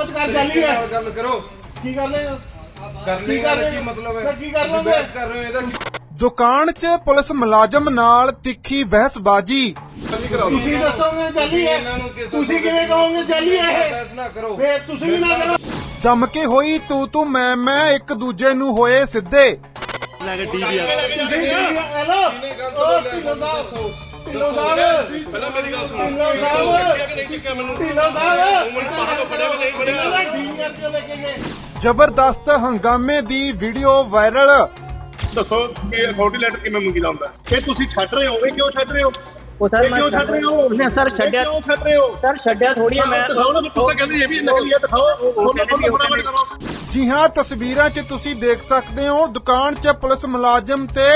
ਸਾਬਤ ਕਰ ਜਾਲੀ ਹੈ। ਨਾਲ ਗੱਲ ਕਰੋ। ਕੀ ਕਰ ਰਹੇ ਹੋ? ਕਰ ਲਈ ਕੀ ਕਰ ਗੱਲ ਰਹੇ ਕੀ ਹੋ? ਮਤਲਬ ਹੈ? ਤਾਂ ਕੀ ਕਰ ਲਓਗੇ? ਬਹਿਸ ਕਰ ਰਹੇ ਹੋ ਇਹਦਾ ਕੀ ਦੁਕਾਨ 'ਚ ਪੁਲਿਸ ਮੁਲਾਜ਼ਮ ਨਾਲ ਤਿੱਖੀ ਬਹਿਸਬਾਜ਼ੀ। ਤੁਸੀਂ ਦੱਸੋਗੇ ਜਾਲੀ ਹੈ। ਇਹਨਾਂ ਨੂੰ ਕਿਸ ਤੁਸੀਂ ਕਿਵੇਂ ਕਹੋਗੇ ਜਾਲੀ ਹੈ ਇਹ? ਬਹਿਸ ਨਾ ਕਰੋ। ਫੇਰ ਤੁਸੀਂ ਵੀ ਨਾ ਕਰੋ। ਜੰਮ ਕੇ ਹੋਈ ਤੂੰ ਤੂੰ ਮੈਂ ਮੈਂ ਇੱਕ ਦੂਜੇ ਨੂੰ ਹੋਏ ਸਿੱਧੇ। ਹੈਲੋ? ਉਹ ਢਿੱਲੋਂ ਸਾਹਿਬ ਢਿੱਲੋਂ ਸਾਹਿਬ। ਪਹਿਲਾਂ ਮੇਰੀ ਗੱਲ ਸੁਣੋ। ਢਿੱਲੋਂ ਸਾਹਿਬ। ਚੱਕਿਆ ਕਿ ਨਹੀਂ ਚੱਕਿਆ ਮੈਨੂੰ? ਢਿੱਲੋਂ ਸਾਹਿਬ। ਮੈਨੂੰ ਬਾਹਰ ਤੋਂ ਫੜਿਆ ਕਿ ਨਹੀਂ ਫੜਿਆ? ਡੀਵੀਆਰ ਕਿਉਂ ਲੈ ਕੇ ਗਏ ਜ਼ਬਰਦਸਤ ਹੰਗਾਮੇ ਦੀ ਵੀਡੀਓ ਵਾਇਰਲ ਦੱਸੋ ਕਿ ਅਥਾਰਟੀ ਲੈਟਰ ਕਿਵੇਂ ਮੰਗੀ ਜਾਂਦਾ? ਇਹ ਤੁਸੀਂ ਛੱਡ ਰਹੇ ਹੋ ਇਹ ਕਿਉਂ ਛੱਡ ਰਹੇ ਹੋ? ਉਹ ਸਰ ਇਹ ਕਿਉਂ ਛੱਡ ਰਹੇ ਹੋ? ਨਹੀਂ ਸਰ ਇਹ ਛੱਡਿਆ ਕਿਉਂ ਛੱਡ ਰਹੇ ਹੋ? ਸਰ ਛੱਡਿਆ ਥੋੜੀ ਆ ਮੈਂ ਦਿਖਾਓ ਨਾ ਤੂੰ ਤਾਂ ਕਹਿੰਦੀ ਇਹ ਵੀ ਨਕਲੀ ਹੈ ਦਿਖਾਓ। ਖੋਲੋ ਖੋਲੋ ਫਟਾਫਟ ਕਰੋ ਜੀ ਹਾਂ ਤਸਵੀਰਾਂ 'ਚ ਤੁਸੀਂ ਦੇਖ ਸਕਦੇ ਹੋ ਦੁਕਾਨ 'ਚ ਪੁਲਿਸ ਮੁਲਾਜ਼ਮ ਤੇ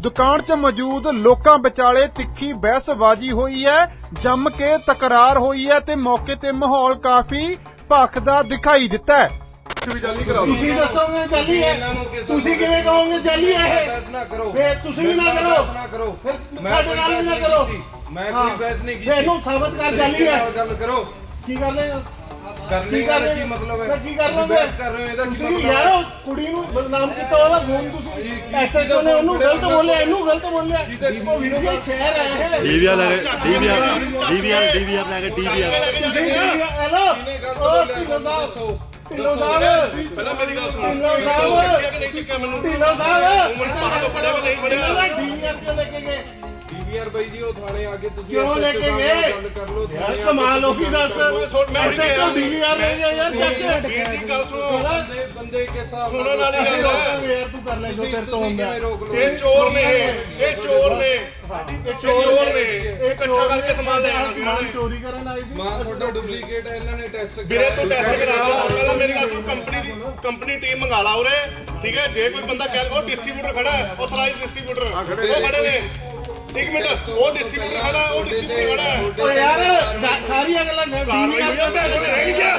ਦੁਕਾਨ 'ਚ ਮੌਜੂਦ ਲੋਕਾਂ ਵਿਚਾਲੇ ਤਿੱਖੀ ਬਹਿਸਬਾਜ਼ੀ ਹੋਈ ਹੈ ਜੰਮ ਕੇ ਤਕਰਾਰ ਹੋਈ ਹੈ ਤੇ ਮੌਕੇ ਤੇ ਮਾਹੌਲ ਕਾਫੀ ਭਖਦਾ ਦਿਖਾਈ ਦਿੱਤਾ ਹੈ। ਤੁਸੀਂ ਵੀ ਜਾਲੀ ਕਰਾਓ। ਤੁਸੀਂ ਦੱਸੋਗੇ ਜਾਲੀ ਹੈ? ਤੁਸੀਂ ਕਿਵੇਂ ਕਹੋਗੇ ਜਾਲੀ ਹੈ ਇਹ? ਬਹਿਸ ਨਾ ਕਰੋ। ਫੇਰ ਤੁਸੀਂ ਵੀ ਨਾ ਕਰੋ। ਬਹਿਸ ਨਾ ਕਰੋ। ਫਿਰ ਮੈਂ ਸਾਡੇ ਨਾਲ ਵੀ ਨਾ ਕਰੋ। ਮੈਂ। ਕੋਈ ਬਹਿਸ ਨਹੀਂ ਕੀਤੀ। ਫੇਰ ਇਹਨੂੰ ਸਾਬਤ ਕਰ ਜਾਲੀ ਹੈ। ਗੱਲ ਕਰੋ। ਕੀ ਕਰ ਰਹੇ ਹੋ? ਕਰ ਕੀ ਲਈ ਕਰ ਗੱਲ ਰਹੇ ਕੀ? ਮਤਲਬ ਹੈ? ਤਾਂ ਕੀ ਕਰ ਲਓਗੇ ਬਹਿਸ ਕਰ ਰਹੇ ਹੋ ਇਹਦਾ ਕੀ ਮਤਲਬ ਯਾਰ ਹੈ? ਉਹ ਕੁੜੀ ਨੂੰ ਬਦਨਾਮ ਕੀਤਾ ਉਹਦਾ ਫੋਨ ਤੁਸੀਂ। ਐਸੇ ਕਿਉਂ ਨੇ? ਉਹਨੂੰ ਗਲਤ ਬੋਲਿਆ ਇਹਨੂੰ ਗਲਤ ਬੋਲਿਆ। ਵੀਡੀਓ ਸ਼ੇਅਰ ਆਇਆ ਹੈ ਡੀਵੀਆਰ ਲੈ ਕੇ ਡੀਵੀਆਰ ਡੀਵੀਆਰ ਡੀਵੀਆਰ ਲੈ ਕੇ ਡੀਵੀਆਰ। ਹੈਲੋ ਉਹ ਢਿੱਲੋਂ ਸਾਹਿਬ ਢਿੱਲੋਂ ਸਾਹਿਬ। ਪਹਿਲਾਂ ਮੇਰੀ ਗੱਲ ਸੁਣੋ। ਢਿੱਲੋਂ ਸਾਹਿਬ। ਕਿ ਨਹੀਂ ਚੱਕਿਆ ਮੈਨੂੰ? ਢਿੱਲੋਂ ਸਾਹਿਬ। ਬਾਹਰ ਤੋਂ ਫੜਿਆ ਕਿ ਨਹੀਂ ਇਹਦਾ ਡੀਵੀਆਰ ਕਿਉਂ ਲੈ ਕੇ ਗਏ? ਡੀਵੀਆਰ ਬਾਈ ਜੀ ਉਹ ਥਾਣੇ ਆ ਕੇ ਤੁਸੀਂ ਕਿਉਂ ਲੈ ਕੇ ਗਏ? ਗੱਲ ਕਰ ਲਓ ਯਾਰ ਥਾਣੇ ਆ ਕਮਾਲ ਹੋ ਕੇ ਗਈ ਦੱਸ ਮੈਂ ਐਸੇ ਕਿਉਂ ਡੀਵੀਆਰ ਲੈ ਗਏ ਯਾਰ ਚੱਕ ਕੇ। ਵੀਰ ਦੀ ਗੱਲ ਸੁਣੋ। ਬੰਦੇ ਬੰਦੇ ਕੇ ਹਿਸਾਬ ਨਾਲ ਸੁਣਨ ਵਾਲੀ ਗੱਲ ਹੈ। ਯਾਰ ਤੂੰ ਕਰ ਲੈ ਜੋ ਤੇਰੇ ਤੋਂ ਤੁਸੀਂ ਹੁੰਦਾ ਕਿਵੇਂ ਰੋਕ ਲਓ? ਇਹ ਚੋਰ ਨੇ ਇਹ ਇਹ ਚੋਰ ਨੇ। ਇਹ ਚੋਰ ਨੇ। ਇਹ ਇਕੱਠਾ ਕਰਕੇ ਸਮਾਨ ਲੈ ਆਣਾ ਸੀ ਇਹਨਾਂ ਸਮਾਨ ਨੇ। ਚੋਰੀ ਕਰਨ ਆਏ ਸੀ। ਮਾਂ ਤੁਹਾਡਾ ਡੁਪਲੀਕੇਟ ਹੈ ਇਹਨਾਂ ਨੇ ਟੈਸਟ ਵੀਰੇ ਤੋਂ ਟੈਸਟ ਕਰਾਓ ਪਹਿਲਾਂ ਮੇਰੀ ਗੱਲ ਸੁਣ ਕੰਪਨੀ ਦੀ ਕੰਪਨੀ ਟੀਮ ਮੰਗਾ ਲਾ ਉਰੇ। ਠੀਕ ਹੈ? ਜੇ ਕੋਈ ਬੰਦਾ ਕਹਿ ਉਹ ਡਿਸਟ੍ਰੀਬਿਊਟਰ ਖੜਾ ਹੈ ਆਥੋਰਾਈਜ਼ ਡਿਸਟ੍ਰੀਬਿਊਟਰ ਉਹ ਖੜੇ ਨੇ। ਇੱਕ ਮਿੰਟ ਉਹ ਡਿਸਟ੍ਰੀਬਿਊਟਰ ਖੜਾ ਉਹ ਡਿਸਟ੍ਰੀਬਿਊਟਰ ਖੜਾ ਹੈ। ਓ ਯਾਰ ਗਾ- ਸਾਰੀਆਂ ਗੱਲਾਂ ਕਾਰਵਾਈ ਹੋਈ ਆ ਤੇ ਰਹਿ ਨਹੀਂ ਗਿਆ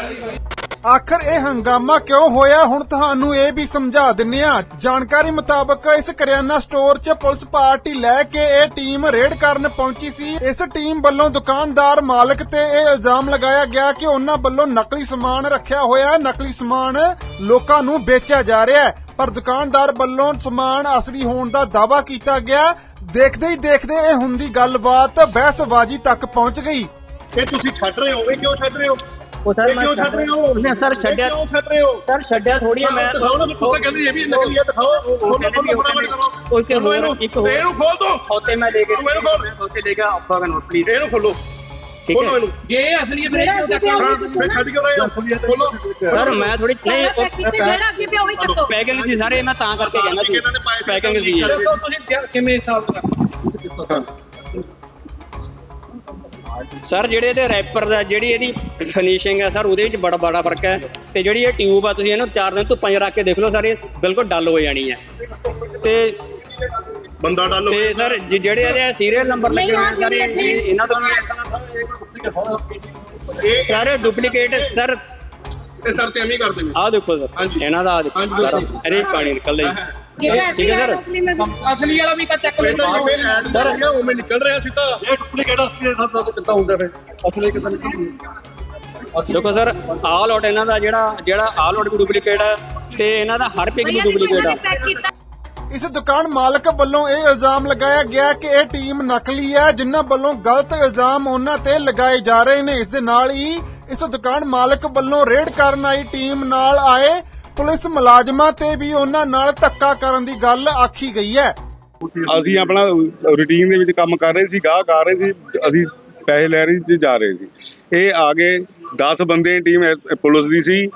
ਆਖਰ ਇਹ ਹੰਗਾਮਾ ਕਿਉਂ ਹੋਇਆ? ਹੁਣ ਤੁਹਾਨੂੰ ਇਹ ਵੀ ਸਮਝਾ ਦਿੰਨੇ ਆ। ਜਾਣਕਾਰੀ ਮੁਤਾਬਕ ਇਸ ਕਰਿਆਨਾ ਸਟੋਰ 'ਚ ਪੁਲਿਸ ਪਾਰਟੀ ਲੈ ਕੇ ਇਹ ਟੀਮ ਰੇਡ ਕਰਨ ਪਹੁੰਚੀ ਸੀ। ਇਸ ਟੀਮ ਵੱਲੋਂ ਦੁਕਾਨਦਾਰ ਮਾਲਕ ਤੇ ਇਹ ਇਲਜ਼ਾਮ ਲਗਾਇਆ ਗਿਆ ਕਿ ਉਹਨਾਂ ਵੱਲੋਂ ਨਕਲੀ ਸਮਾਨ ਰੱਖਿਆ ਹੋਇਆ ਹੈ। ਨਕਲੀ ਸਮਾਨ ਲੋਕਾਂ ਨੂੰ ਵੇਚਿਆ ਜਾ ਰਿਹਾ ਹੈ। ਪਰ ਦੁਕਾਨਦਾਰ ਵੱਲੋਂ ਸਮਾਨ ਅਸਲੀ ਹੋਣ ਦਾ ਦਾਅਵਾ ਕੀਤਾ ਗਿਆ। ਦੇਖਦੇ ਹੀ ਦੇਖਦੇ ਇਹ ਹੁੰਦੀ ਗੱਲਬਾਤ ਬਹਿਸਬਾਜ਼ੀ ਤੱਕ ਪਹੁੰਚ ਗਈ। ਇਹ ਤੁਸੀਂ ਛੱਡ ਰਹੇ ਹੋ ਇਹ ਕਿਉਂ ਛੱਡ ਰਹੇ ਹੋ? ਉਹ ਸਰ ਇਹ ਕਿਉਂ ਛੱਡ ਰਹੇ ਹੋ? ਨਹੀਂ ਸਰ ਛੱਡਿਆ ਕਿਉਂ ਛੱਡ ਰਹੇ ਹੋ? ਸਰ ਛੱਡਿਆ ਥੋੜੀ ਆ ਮੈਂ ਦਿਖਾਓ ਨਾ ਤੂੰ ਤਾਂ ਕਹਿੰਦੀ ਇਹ ਵੀ ਨਕਲੀ ਹੈ ਦਿਖਾਓ। ਖੋਲੋ ਖੋਲੋ ਫਟਾਫਟ ਕਰੋ ਖੋਲੋ ਹੋਰ ਇੱਕ ਹੋਰ। ਇਹਨੂੰ ਖੋਲ ਦੋ। ਹੋਤੇ ਮੈਂ ਲੈ ਕੇ ਤੂੰ ਇਹਨੂੰ ਖੋਲ। ਲੈ ਕੇ ਆਫਾ ਕਨ ਪਲੀਜ਼ ਇਹਨੂੰ ਖੋਲੋ। ਠੀਕ ਖੋਲੋ ਹੈ ਇਹਨੂੰ। ਜੇ ਅਸਲੀ ਹੈ ਹਾਂ ਫੇਰ ਛੱਡ ਕਿਉਂ ਰਹੇ ਹੋ ਖੋਲੋ। ਸਰ ਮੈਂ ਥੋੜੀ ਨਹੀਂ ਕਿਤੇ ਜਿਹੜਾ ਅੱਗੇ ਪਿਆ ਉਹੀ ਚੱਕੋ ਪੈਕਿੰਗ ਸੀ ਸਾਰੇ ਮੈਂ ਤਾਂ ਕਰਕੇ ਕਹਿੰਦਾ ਸੀ। ਇਹਨਾਂ ਨੇ ਪਾਏ ਸੀ? ਪੈਕਿੰਗ ਸੀ। ਕਰਕੇ। ਕਿਵੇਂ ਹਿਸਾਬ ਸਰ ਜਿਹੜੇ ਇਹਦੇ ਰੈਪਰ ਦਾ ਜਿਹੜੀ ਇਹਦੀ ਫਿਨਿਸ਼ਿੰਗ ਹੈ ਸਰ ਉਹਦੇ ਵਿੱਚ ਬੜਾ ਬੜਾ ਫ਼ਰਕ ਹੈ। ਤੇ ਜਿਹੜੀ ਇਹ ਟਿਊਬ ਆ ਤੁਸੀਂ ਇਹਨੂੰ 4 ਦਿਨ ਤੋਂ 5 ਰੱਖ ਕੇ ਦੇਖ ਲਓ ਸਰ ਇਹ ਬਿਲਕੁਲ ਡਲ ਹੋ ਜਾਣੀ ਹੈ। ਤੇ ਬੰਦਾ ਡਾਲੋ ਤੇ ਸਰ ਜ- ਜਿਹੜੇ ਇਹਦੇ ਸੀਰੀਅਲ ਨੰਬਰ ਲੱਗੇ ਹੋਏ ਆ ਸਰ ਇਹ- ਇਹ- ਇਹਨਾਂ ਤੋਂ ਇਹ ਸਰ ਡੁਪਲੀਕੇਟ ਸਰ। ਇਹ ਸਰ ਤੇ ਐਵੇਂ ਹੀ ਕਰਦੇ ਨੇ ਆਹ ਦੇਖੋ ਸਰ ਹਾਂਜੀ। ਇਹਨਾਂ ਦਾ ਆਹ ਦੇਖੋ। ਹਾਂਜੀ, ਸਰ। ਹਾਂਜੀ। ਇਹਦੇ ਵਿੱਚ ਪਾਣੀ ਨਿਕਲਦਾ ਜੀ ਠੀਕ ਹੈ ਸਰ। ਅਸਲੀ ਵਾਲਾ ਵੀ ਤਾਂ ਚੱਕ ਇਹ ਤਾਂ ਜਿਵੇਂ ਐਡ ਕਰ ਰਿਹਾ ਉਵੇਂ ਨਿਕਲ ਰਿਹਾ ਸੀ ਤਾਂ ਇਹ ਡੁਪਲੀਕੇਟ ਅਸਲੀ ਦਾ ਤਾਂ ਕਿੱਦਾਂ ਹੁੰਦਾ ਫਿਰ? ਅਸਲੀ ਕਿੱਦਾਂ ਨਿਕਲਦਾ ਦੇਖੋ ਸਰ ਆਹ ਲੋਟ ਇਹਨਾਂ ਦਾ ਜਿਹੜਾ ਜਿਹੜਾ ਆਹ ਲੋਟ ਵੀ ਡੁਪਲੀਕੇਟ ਹੈ ਤੇ ਇਹਨਾਂ ਦਾ ਹਰ ਪਿਕ ਵੀ ਡੁਪਲੀਕੇਟ ਆ। ਪੈਕ ਕੀਤਾ ਇਸ ਦੁਕਾਨ ਮਾਲਕ ਵੱਲੋਂ ਇਹ ਇਲਜ਼ਾਮ ਲਗਾਇਆ ਗਿਆ ਕਿ ਇਹ ਟੀਮ ਨਕਲੀ ਹੈ, ਜਿਨ੍ਹਾਂ ਵੱਲੋਂ ਗਲਤ ਇਲਜ਼ਾਮ ਉਹਨਾਂ ਤੇ ਲਗਾਏ ਜਾ ਰਹੇ ਨੇ। ਇਸ ਦੇ ਨਾਲ ਹੀ ਇਸ ਦੁਕਾਨ ਮਾਲਕ ਵੱਲੋਂ ਰੇਡ ਕਰਨ ਆਈ ਟੀਮ ਨਾਲ ਆਏ ਪੁਲਿਸ ਮੁਲਾਜ਼ਮਾਂ ਤੇ ਵੀ ਉਹਨਾਂ ਨਾਲ ਧੱਕਾ ਕਰਨ ਦੀ ਗੱਲ ਆਖੀ ਗਈ ਹੈ। ਅਸੀਂ ਆਪਣਾ ਰੂਟੀਨ ਦੇ ਵਿੱਚ ਕੰਮ ਕਰ ਰਹੇ ਸੀ ਗਾਹ ਕਰ ਰਹੇ ਸੀ, ਅਸੀਂ ਪੈਸੇ ਲੈ ਰਹੇ ਸੀ, ਜਾ ਰਹੇ ਸੀ। ਇਹ ਆ ਗਏ 10 ਬੰਦੇ ਟੀਮ ਪੁਲਿਸ ਦੀ ਸੀ।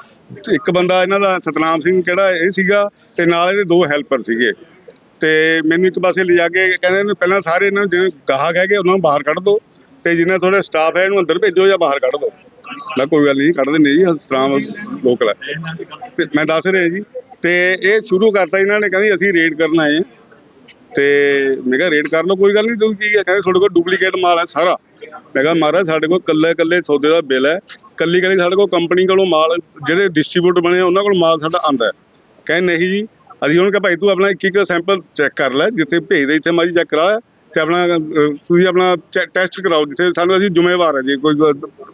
ਇੱਕ ਬੰਦਾ ਇਹਨਾਂ ਦਾ ਸਤਨਾਮ ਸਿੰਘ ਕਿਹੜਾ ਇਹ ਸੀਗਾ ਤੇ ਨਾਲ ਇਹਦੇ ਦੋ ਹੈਲਪਰ ਸੀਗੇ। ਤੇ ਮੈਨੂੰ ਇੱਕ ਪਾਸੇ ਲਿਜਾ ਕੇ ਕਹਿੰਦੇ ਨੇ ਪਹਿਲਾਂ ਸਾਰੇ ਇਹਨਾਂ ਨੂੰ ਜਿਹੜੇ ਗਾਹਕ ਹੈਗੇ ਉਹਨਾਂ ਨੂੰ ਬਾਹਰ ਕੱਢ ਦਿਓ ਤੇ ਜਿੰਨਾ ਥੋੜਾ ਸਟਾਫ ਹੈ ਇਹਨੂੰ ਅੰਦਰ ਭੇਜੋ ਜਾਂ ਬਾਹਰ ਕੱਢ ਦਿਓ ਮੈਂ ਕੋਈ ਗੱਲ ਨਹੀਂ, ਕੱਢ ਦਿੰਦੇ ਜੀ ਸਤਨਾਮ ਲੋਕਲ ਹੈ। ਤੇ ਮੈਂ ਦੱਸ ਰਿਹਾ ਜੀ, ਤੇ ਇਹ ਸ਼ੁਰੂ ਕਰਤਾ ਇਹਨਾਂ ਨੇ, ਕਹਿੰਦੇ ਅਸੀਂ ਰੇਡ ਕਰਨ ਆਏ ਹਾਂ। ਤੇ ਮੈਂ ਕਿਹਾ ਰੇਡ ਕਰ ਲਓ ਕੋਈ ਗੱਲ ਨਹੀਂ ਤੁਸੀਂ ਕੀ ਕਹਿੰਦੇ ਤੁਹਾਡੇ ਕੋਲ ਡੁਪਲੀਕੇਟ ਮਾਲ ਹੈ ਸਾਰਾ। ਮੈਂ ਕਿਹਾ ਮਹਾਰਾਜ, ਸਾਡੇ ਕੋਲ ਕੱਲੇ ਕੱਲੇ ਸੌਦੇ ਦਾ ਬਿੱਲ ਹੈ। ਕੱਲੀ ਕੱਲੀ ਸਾਡੇ ਕੋਲ ਕੰਪਨੀ ਕੋਲੋਂ ਮਾਲ ਜਿਹੜੇ ਡਿਸਟ੍ਰੀਬਿਊਟਰ ਬਣੇ ਆ, ਉਹਨਾਂ ਕੋਲ ਮਾਲ ਸਾਡਾ ਆਂਦਾ ਹੈ। ਕਹਿੰਦੇ ਨਹੀਂ ਜੀ ਅਸੀਂ ਉਹਨਾਂ ਕਿਹਾ ਭਾਈ ਤੂੰ ਆਪਣਾ ਇੱਕ ਇੱਕ ਸੈਂਪਲ ਚੈੱਕ ਕਰ ਲੈ ਜਿੱਥੇ ਭੇਜਦੇ ਇੱਥੇ ਮਾਜੀ ਚੈੱਕ ਕਰਾ ਤੇ ਆਪਣਾ ਤੁਸੀਂ ਆਪਣਾ ਟੈਸਟ ਕਰਾਓ ਜਿੱਥੇ ਸਾਨੂੰ ਅਸੀਂ ਜ਼ਿੰਮੇਵਾਰ ਹੈ ਜੀ ਕੋਈ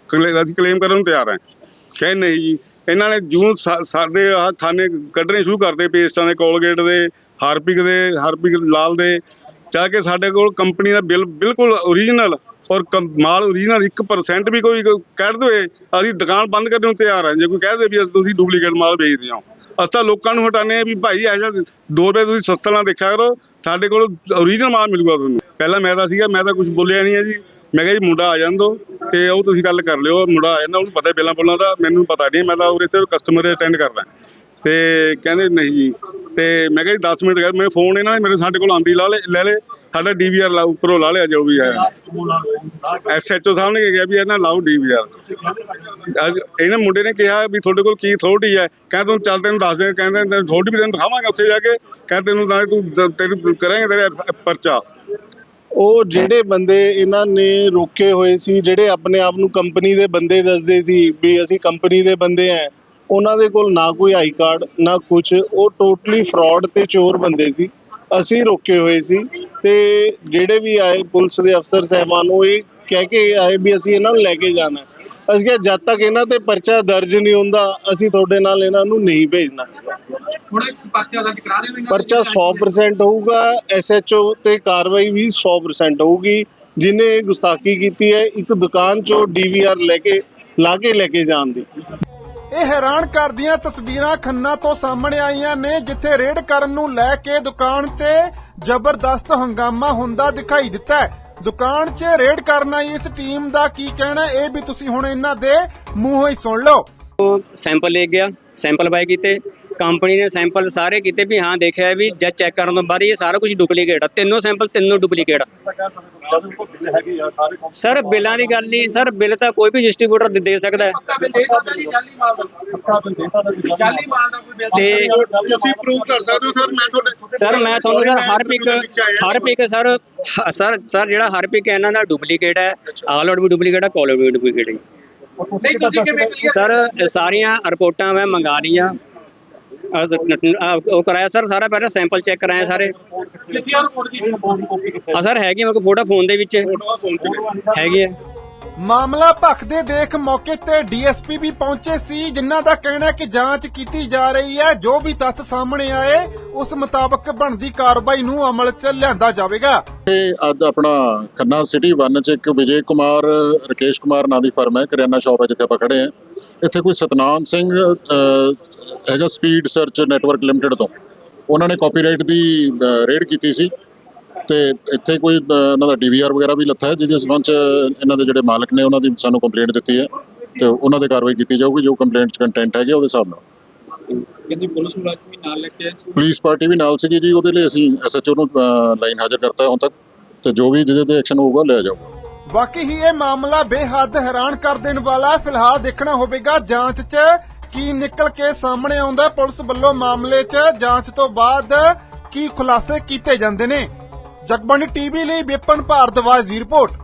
ਕਲੇ- ਅਸੀਂ ਕਲੇਮ ਕਰਨ ਨੂੰ ਤਿਆਰ ਹਾਂ। ਕਹਿੰਦੇ ਨਹੀਂ ਜੀ ਇਹਨਾਂ ਨੇ ਜੂਨ ਸਾ- ਸਾਡੇ ਆਹ ਖਾਨੇ ਕੱਢਣੇ ਸ਼ੁਰੂ ਕਰਦੇ ਪੇਸਟਾਂ ਦੇ ਕੋਲਗੇਟ ਦੇ ਹਾਰਪਿਕ ਦੇ ਹਾਰਪਿਕ ਲਾਲ ਦੇ ਚਾਹ ਕੇ ਸਾਡੇ ਕੋਲ ਕੰਪਨੀ ਦਾ ਬਿੱਲ ਬਿਲਕੁਲ ਓਰੀਜਨਲ ਔਰ ਕੰ- ਮਾਲ ਓਰੀਜਨਲ 1% ਵੀ ਕੋਈ ਕਹਿ ਦੇਵੇ, ਅਸੀਂ ਦੁਕਾਨ ਬੰਦ ਕਰਨ ਨੂੰ ਤਿਆਰ ਹਾਂ। ਜੇ ਕੋਈ ਕਹਿ ਦੇ ਵੀ ਤੁਸੀਂ ਡੁਪਲੀਕੇਟ ਮਾਲ ਵੇਚਦੇ ਹੋ। ਅਸੀਂ ਤਾਂ ਲੋਕਾਂ ਨੂੰ ਹਟਾਉਂਦੇ ਹਾਂ ਵੀ ਭਾਈ ਇਹ ਜਿਹਾ 2 ਰੁਪਏ ਤੁਸੀਂ ਸਸਤਾ ਨਾ ਦੇਖਿਆ ਕਰੋ, ਸਾਡੇ ਕੋਲ ਓਰੀਜਨਲ ਮਾਲ ਮਿਲੂਗਾ ਤੁਹਾਨੂੰ। ਪਹਿਲਾਂ ਮੈਂ ਤਾਂ ਸੀਗਾ, ਮੈਂ ਤਾਂ ਕੁਝ ਬੋਲਿਆ ਨਹੀਂ ਹੈ ਜੀ। ਮੈਂ ਕਿਹਾ ਜੀ, ਮੁੰਡਾ ਆ ਜਾਣ ਦੋ ਤੇ ਉਹ ਤੁਸੀਂ ਗੱਲ ਕਰ ਲਿਓ। ਮੁੰਡਾ ਆ ਜਾਂਦਾ, ਉਹਨੂੰ ਪਤਾ ਬਿੱਲਾਂ ਬੋਲਾਂ ਦਾ, ਮੈਨੂੰ ਪਤਾ ਨਹੀਂ, ਮੈਂ ਤਾਂ ਉਰੇ ਤੇ ਕਸਟਮਰ ਅਟੈਂਡ ਕਰਦਾ ਤੇ ਕਹਿੰਦੇ, ਨਹੀਂ ਜੀ। ਤੇ ਮੈਂ ਕਿਹਾ ਜੀ 10 ਮਿੰਟ ਕਰ ਮੈਂ ਫੋਨ ਇਹਨਾਂ ਨੇ ਮੇਰੇ, ਸਾਡੇ ਕੋਲ ਆਂਦੀ ਲਾ ਲੈ ਲੈ ਲੈ। ਸਾਡਾ ਡੀਵੀਆਰ ਲਾ ਉੱਪਰੋਂ ਲਾ ਲਿਆ ਜੋ ਵੀ ਹੈ। ਐਸਐਚਓ ਸਾਹਿਬ ਨੇ ਕਿਹਾ ਵੀ ਇਹਨਾਂ ਲਾਓ ਡੀਵੀਆਰ ਇਹਨਾਂ ਮੁੰਡੇ ਨੇ ਕਿਹਾ ਵੀ ਤੁਹਾਡੇ ਕੋਲ ਕੀ ਅਥਾਰਟੀ ਹੈ। ਕਹਿੰਦਾ ਤੂੰ ਚੱਲ ਤੈਨੂੰ ਦੱਸ ਦੇ, ਕਹਿੰਦੇ ਅਥਾਰਟੀ ਵੀ ਤੈਨੂੰ ਦਿਖਾਵਾਂਗੇ ਉੱਥੇ ਜਾ ਕੇ। ਕਹਿੰਦੇ ਤੈਨੂੰ ਨਾਲੇ ਤੂੰ ਦ- ਕਰਾਂਗੇ ਤੇਰੇ ਪਰਚਾ। ਉਹ ਜਿਹੜੇ ਬੰਦੇ ਇਹਨਾਂ ਨੇ ਰੋਕੇ ਹੋਏ ਸੀ, ਜਿਹੜੇ ਆਪਣੇ ਆਪ ਨੂੰ ਕੰਪਨੀ ਦੇ ਬੰਦੇ ਦੱਸਦੇ ਸੀ ਵੀ ਅਸੀਂ ਕੰਪਨੀ ਦੇ ਬੰਦੇ ਆ ਉਹਨਾਂ ਦੇ ਕੋਲ ਨਾ ਕੋਈ ਆਈ ਕਾਰਡ, ਨਾ ਕੁਝ ਉਹ ਟੋਟਲੀ ਫਰਾਡ ਤੇ ਚੋਰ ਬੰਦੇ ਸੀ। ਅਸੀਂ ਰੋਕੇ ਹੋਏ ਸੀ। ਤੇ ਜਿਹੜੇ ਵੀ ਆਏ ਪੁਲਿਸ ਦੇ ਅਫਸਰ ਸਹਿਬਾਨ ਉਹ ਇਹ ਕਹਿ ਕੇ ਆਏ ਵੀ ਅਸੀਂ ਇਹਨਾਂ ਨੂੰ ਲੈ ਕੇ ਜਾਣਾ। ਅਸੀਂ ਕਿਹਾ ਜਦ ਤੱਕ ਇਹਨਾਂ ਤੇ ਪਰਚਾ ਦਰਜ ਨਹੀਂ ਹੁੰਦਾ ਅਸੀਂ ਤੁਹਾਡੇ ਨਾਲ ਇਹਨਾਂ ਨੂੰ ਨਹੀਂ ਭੇਜਣਾ। ਪਰਚਾ 100% ਹੋਊਗਾ ਐਸਐਚਓ ਤੇ ਕਾਰਵਾਈ ਵੀ 100% ਹੋਊਗੀ। ਜਿਨੇ ਗੁਸਤਾਖੀ ਕੀਤੀ ਹੈ ਇੱਕ ਦੁਕਾਨ ਚੋਂ ਡੀਵੀਆਰ ਲੈ ਕੇ ਲਾ ਕੇ ਲੈ ਕੇ ਜਾਣ ਦੀ। ਇਹ ਹੈਰਾਨ ਕਰਦੀਆਂ ਤਸਵੀਰਾਂ ਖੰਨਾ ਤੋਂ ਸਾਹਮਣੇ ਆਈਆਂ ਨੇ, ਜਿੱਥੇ ਰੇਡ ਕਰਨ ਨੂੰ ਲੈ ਕੇ ਦੁਕਾਨ ਤੇ ਜ਼ਬਰਦਸਤ ਹੰਗਾਮਾ ਹੁੰਦਾ ਦਿਖਾਈ ਦਿੱਤਾ ਦੁਕਾਨ 'ਚ ਰੇਡ ਕਰਨ ਆਈ ਇਸ ਟੀਮ ਦਾ ਕੀ ਕਹਿਣਾ ਇਹ ਵੀ ਤੁਸੀਂ ਹੁਣ ਇਹਨਾਂ ਦੇ ਮੂੰਹੋਂ ਹੀ ਸੁਣ ਲਓ। ਸੈਂਪਲ ਲੈ ਗਿਆ, ਸੈਂਪਲ ਬਾਈ ਕੀਤੇ। ਕੰਪਨੀ ਨੇ ਸੈਂਪਲ ਸਾਰੇ ਕੀਤੇ ਵੀ ਹਾਂ ਦੇਖਿਆ ਵੀ ਜਦ ਚੈੱਕ ਕਰਨ ਤੋਂ ਬਾਅਦ ਇਹ ਸਾਰਾ ਕੁਝ ਡੁਪਲੀਕੇਟ ਆ। ਤਿੰਨੋਂ ਸੈਂਪਲ ਤਿੰਨੋਂ ਡੁਪਲੀਕੇਟ ਸਰ ਬਿੱਲਾਂ ਦੀ ਗੱਲ ਨਹੀਂ ਸਰ ਬਿੱਲ ਤਾਂ ਕੋਈ ਵੀ ਡਿਸਟ੍ਰੀਬਿਊਟਰ ਦੇ ਸਕਦਾ ਹੈ। ਤੇ ਤੁਸੀਂ ਪ੍ਰੂਵ ਕਰ ਸਕਦੇ ਹੋ ਸਰ ਮੈਂ ਤੁਹਾਡੇ ਸਰ ਮੈਂ ਤੁਹਾਨੂੰ ਸਰ ਹਰ ਪਿਕ ਹਰ ਪਿਕ ਸਰ ਸਰ ਸਰ ਜਿਹੜਾ ਹਰ ਪਿਕ ਇਹਨਾਂ ਦਾ ਡੁਪਲੀਕੇਟ ਹੈ ਆਲ ਆਊਟ ਵੀ ਡੁਪਲੀਕੇਟ ਹੈ ਕਾਲ ਆਊਟ ਵੀ ਡੁਪਲੀਕੇਟ ਹੈ ਸਰ ਸਾਰੀਆਂ ਰਿਪੋਰਟਾਂ ਮੈਂ ਮੰਗਾ ਲਈਆਂ। ਉਹ ਕਰਾਇਆ ਸਰ ਸਾਰਾ ਪਹਿਲਾਂ ਸੈਂਪਲ ਚੈੱਕ ਕਰਾਇਆ ਸਾਰੇ। ਲਿਖੀ ਆ ਸਰ ਹੈਗੀ ਮੇਰੇ ਕੋਲ ਫੋਟੋ ਫੋਨ ਦੇ ਵਿੱਚ। ਹੈਗੀ ਹੈ ਮਾਮਲਾ ਭਖਦੇ ਦੇਖ ਮੌਕੇ ਤੇ ਡੀਐਸਪੀ ਵੀ ਪਹੁੰਚੇ ਸੀ ਜਿਨ੍ਹਾਂ ਦਾ ਕਹਿਣਾ ਹੈ ਕਿ ਜਾਂਚ ਕੀਤੀ ਜਾ ਰਹੀ ਹੈ। ਜੋ ਵੀ ਤੱਥ ਸਾਹਮਣੇ ਆਏ ਉਸ ਮੁਤਾਬਕ ਬਣਦੀ ਕਾਰਵਾਈ ਨੂੰ ਅਮਲ 'ਚ ਲਿਆਂਦਾ ਜਾਵੇਗਾ। ਇਹ ਅੱਜ ਆਪਣਾ ਖੰਨਾ ਸਿਟੀ 1 ਚ ਇੱਕ ਵਿਜੇ ਕੁਮਾਰ ਰਕੇਸ਼ ਕੁਮਾਰ ਨਾਂ ਦੀ ਫਰਮ ਹੈ। ਕਰਿਆਨਾ ਸ਼ਾਪ ਹੈ ਜਿੱਥੇ ਆਪਾਂ ਖੜੇ ਹਾਂ। ਇੱਥੇ ਕੋਈ ਸਤਨਾਮ ਸਿੰਘ ਹੈਗਾ ਸਪੀਡ ਸਰਚ ਨੈਟਵਰਕ ਲਿਮਟਿਡ ਤੋਂ। ਉਹਨਾਂ ਨੇ ਕਾਪੀਰਾਈਟ ਦੀ ਰੇਡ ਕੀਤੀ ਸੀ। ਤੇ ਇੱਥੇ ਕੋਈ ਉਹਨਾਂ ਦਾ ਡੀਵੀਆਰ ਵਗੈਰਾ ਵੀ ਲੱਥਾ ਹੈ ਜਿਹਦੇ ਸਬੰਧ ਚ ਇਹਨਾਂ ਦੇ ਜਿਹੜੇ ਮਾਲਕ ਨੇ ਉਹਨਾਂ ਦੀ ਸਾਨੂੰ ਕੰਪਲੇਂਟ ਦਿੱਤੀ ਹੈ। ਤੇ ਉਹਨਾਂ ਦੇ ਕਾਰਵਾਈ ਕੀਤੀ ਜਾਊਗੀ ਜੋ ਕੰਪਲੇਂਟ ਚ ਕੰਟੈਂਟ ਹੈਗੇ ਉਹਦੇ ਹਿਸਾਬ ਨਾਲ। ਕਹਿੰਦੀ ਪੁਲਿਸ ਮੁਲਾਜ਼ਮ ਵੀ ਨਾਲ ਲੈ ਕੇ ਆਏ। ਪੁਲਿਸ ਪਾਰਟੀ ਵੀ ਨਾਲ ਸੀਗੀ ਜੀ ਉਹਦੇ ਲਈ ਅਸੀਂ ਐਸਐਚਓ ਨੂੰ ਲਾਈਨ ਹਾਜ਼ਰ ਕਰਤਾ ਹੁਣ ਤੱਕ। ਤੇ ਜੋ ਵੀ ਜਿਹਦੇ ਤੇ ਐਕਸ਼ਨ ਹੋਊਗਾ ਲਿਆ ਜਾਊਗਾ। ਬਾਕੀ ਹੀ ਇਹ ਮਾਮਲਾ ਬੇਹੱਦ ਹੈਰਾਨ ਕਰ ਦੇਣ ਵਾਲਾ ਫਿਲਹਾਲ ਦੇਖਣਾ ਹੋਵੇਗਾ ਜਾਂਚ 'ਚ ਕੀ ਨਿਕਲ ਕੇ ਸਾਹਮਣੇ ਆਉਂਦਾ ਪੁਲਿਸ ਵੱਲੋਂ ਮਾਮਲੇ 'ਚ ਜਾਂਚ ਤੋਂ ਬਾਅਦ ਕੀ ਖੁਲਾਸੇ ਕੀਤੇ ਜਾਂਦੇ ਨੇ। ਜਗਬਾਣੀ ਟੀਵੀ ਲਈ ਵਿਪਨ ਭਾਰਦਵਾਜ ਦੀ ਰਿਪੋਰਟ।